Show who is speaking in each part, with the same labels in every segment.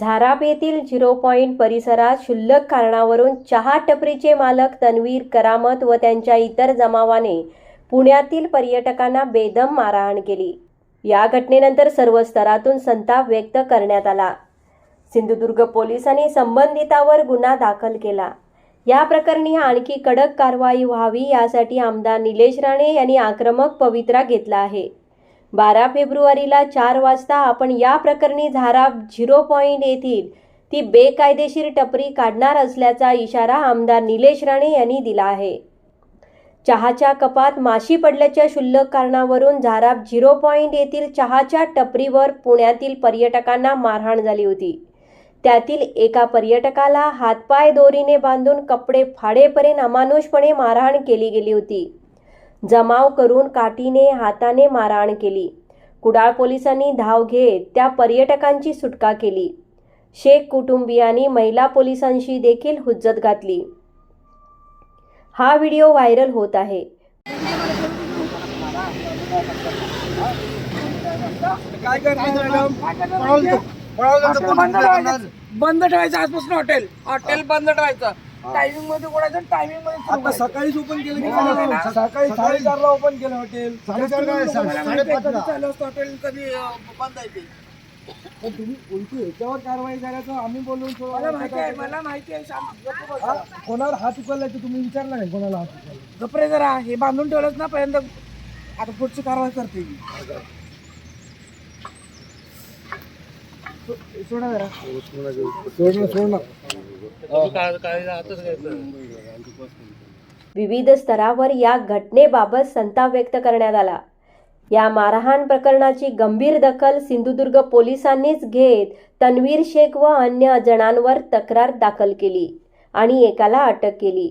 Speaker 1: झाराप येथील zero point परिसरात क्षुल्लक कारणावरून चहा टपरीचे मालक तन्वीर करामत व त्यांच्या इतर जमावाने पुण्यातील पर्यटकांना बेदम मारहाण केली. या घटनेनंतर सर्व स्तरातून संताप व्यक्त करण्यात आला. सिंधुदुर्ग पोलिसांनी संबंधितावर गुन्हा दाखल केला. या प्रकरणी आणखी कडक कारवाई व्हावी यासाठी आमदार निलेश राणे यांनी आक्रमक पवित्रा घेतला आहे. बारा फेब्रुवारीला चार वाजता आपण या प्रकरणी झारा झिरो पॉईंट येथील ती बेकायदेशीर टपरी काढणार असल्याचा इशारा आमदार निलेश राणे यांनी दिला आहे. चहाच्या कपात माशी पडल्याच्या क्षुल्लक कारणावरून झाराप झिरो पॉईंट येथील चहाच्या टपरीवर पुण्यातील पर्यटकांना मारहाण झाली होती. त्यातील एका पर्यटकाला हातपाय दोरीने बांधून कपडे फाडेपर्यंत अमानुषपणे मारहाण केली गेली होती. जमाव करून काठीने हाताने मारहाण केली. कुडाळ पोलिसांनी धाव घेत त्या पर्यटकांची सुटका केली. शेख कुटुंबियांनी महिला पोलिसांशी देखील हुज्जत घातली. हा व्हिडिओ व्हायरल होत आहे.
Speaker 2: बंद ठेवायचं आजपासून हॉटेल. हॉटेल बंद ठेवायचं. टायमिंगमध्ये उघडायचं टायमिंगमध्ये
Speaker 3: आता
Speaker 2: करायचं.
Speaker 3: सकाळीच ओपन केलं की
Speaker 2: हो,
Speaker 3: चालेल ना? सकाळी साडेचारला ओपन केलं हॉटेल साडेचार काय
Speaker 2: चालू असतं हॉटेल कधी अं, बंद आहे ते
Speaker 3: पण तुम्ही उलटू ह्याच्यावर कारवाई करायचं आम्ही बोलून
Speaker 2: मला माहिती आहे मला माहिती आहे शांत गप्प बसा.
Speaker 3: हा? कोणावर हात उचलला की तुम्ही विचारला नाही कोणाला हात उचलला
Speaker 2: गप्प रे जरा हे बांधून ठेवलंच ना पर्यंत आता पुढची कारवाई करते मी. सो- सोडा जरा
Speaker 3: सोडणं सोडणं
Speaker 1: विविध स्तरावर या घटनेबाबत संताप व्यक्त करण्यात आला. या मारहाण प्रकरणाची गंभीर दखल सिंधुदुर्ग पोलिसांनीच घेत तन्वीर शेख व अन्य जणांवर तक्रार दाखल केली आणि एकाला अटक केली.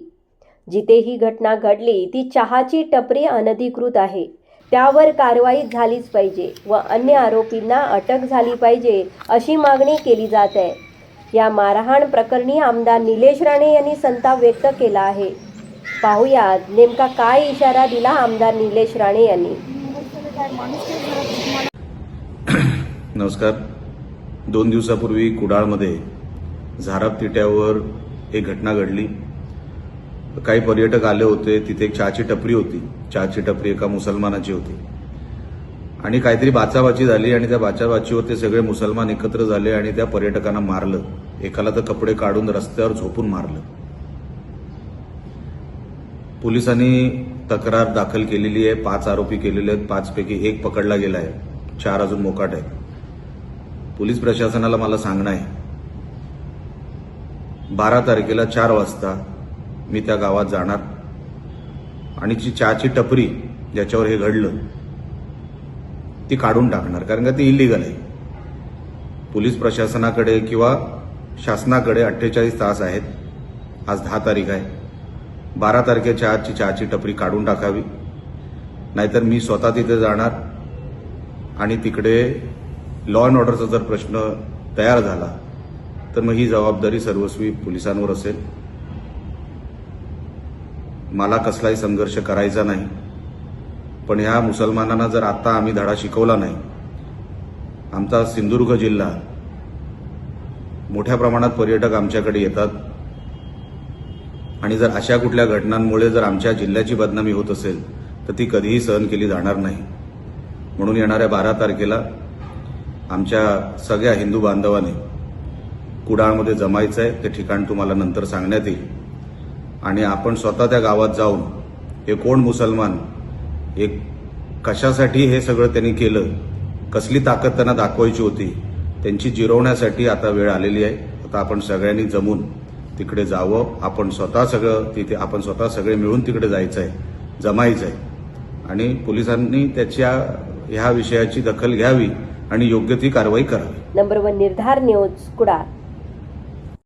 Speaker 1: जिथे ही घटना घडली ती चहाची टपरी अनधिकृत आहे. त्यावर कारवाई झालीच पाहिजे व अन्य आरोपींना अटक झाली पाहिजे अशी मागणी केली जात आहे. या मारहाण प्रकरणी आमदार निलेश राणे यांनी संताप व्यक्त केला आहे. पाहुयात नेमका काय इशारा दिला आमदार निलेश राणे यांनी.
Speaker 4: नमस्कार. दोन दिवसापूर्वी कुडाळमध्ये झाराप तिट्यावर एक घटना घडली. काही पर्यटक आले होते. तिथे एक चहाची टपरी होती. चहाची टपरी एका मुसलमानाची होती. आणि काहीतरी बाचाबाची झाली आणि त्या बाचाबाचीवर ते सगळे मुसलमान एकत्र झाले आणि त्या पर्यटकांना मारलं. एकाला तर कपडे काढून रस्त्यावर झोपून मारलं. पोलिसांनी तक्रार दाखल केलेली आहे. पाच आरोपी केलेले आहेत. पाचपैकी एक पकडला गेला आहे. चार अजून मोकाट आहेत. पोलीस प्रशासनाला मला सांगणं आहे. बारा तारखेला चार वाजता मी त्या गावात जाणार. आणि जी चहाची टपरी ज्याच्यावर हे घडलं ती काढून टाकणार कारण का ती इलिगल आहे. पोलीस प्रशासनाकडे किंवा शासनाकडे अठ्ठेचाळीस तास आहेत. आज दहा तारीख आहे. बारा तारखेच्या आजची चहाची टपरी काढून टाकावी. नाहीतर मी स्वतः तिथे जाणार आणि तिकडे लॉ अँड ऑर्डरचा जर प्रश्न तयार झाला तर मग ही जबाबदारी सर्वस्वी पोलिसांवर असेल. मला कसलाही संघर्ष करायचा नाही. पण ह्या मुसलमानांना जर आता आम्ही धडा शिकवला नाही आमचा सिंधुदुर्ग जिल्हा मोठ्या प्रमाणात पर्यटक आमच्याकडे येतात. आणि जर अशा कुठल्या घटनांमुळे जर आमच्या जिल्ह्याची बदनामी होत असेल तर ती कधीही सहन केली जाणार नाही. म्हणून येणाऱ्या बारा तारखेला आमच्या सगळ्या हिंदू बांधवाने कुडाळमध्ये जमायचं आहे ते ठिकाण तुम्हाला नंतर सांगण्यात येईल. आणि आपण स्वतः त्या गावात जाऊन हे कोण मुसलमान एक कशासाठी हे सगळं त्यांनी केलं कसली ताकद त्यांना दाखवायची होती त्यांची जिरवण्यासाठी आता वेळ आलेली आहे. आता आपण सगळ्यांनी जमून तिकडे जावं. आपण स्वतः सगळं तिथे आपण स्वतः सगळे मिळून तिकडे जायचं आहे जमायचं आहे आणि पोलिसांनी त्याच्या ह्या विषयाची दखल घ्यावी आणि योग्य ती कारवाई करावी.
Speaker 1: Number one Nirdhar news Kudal.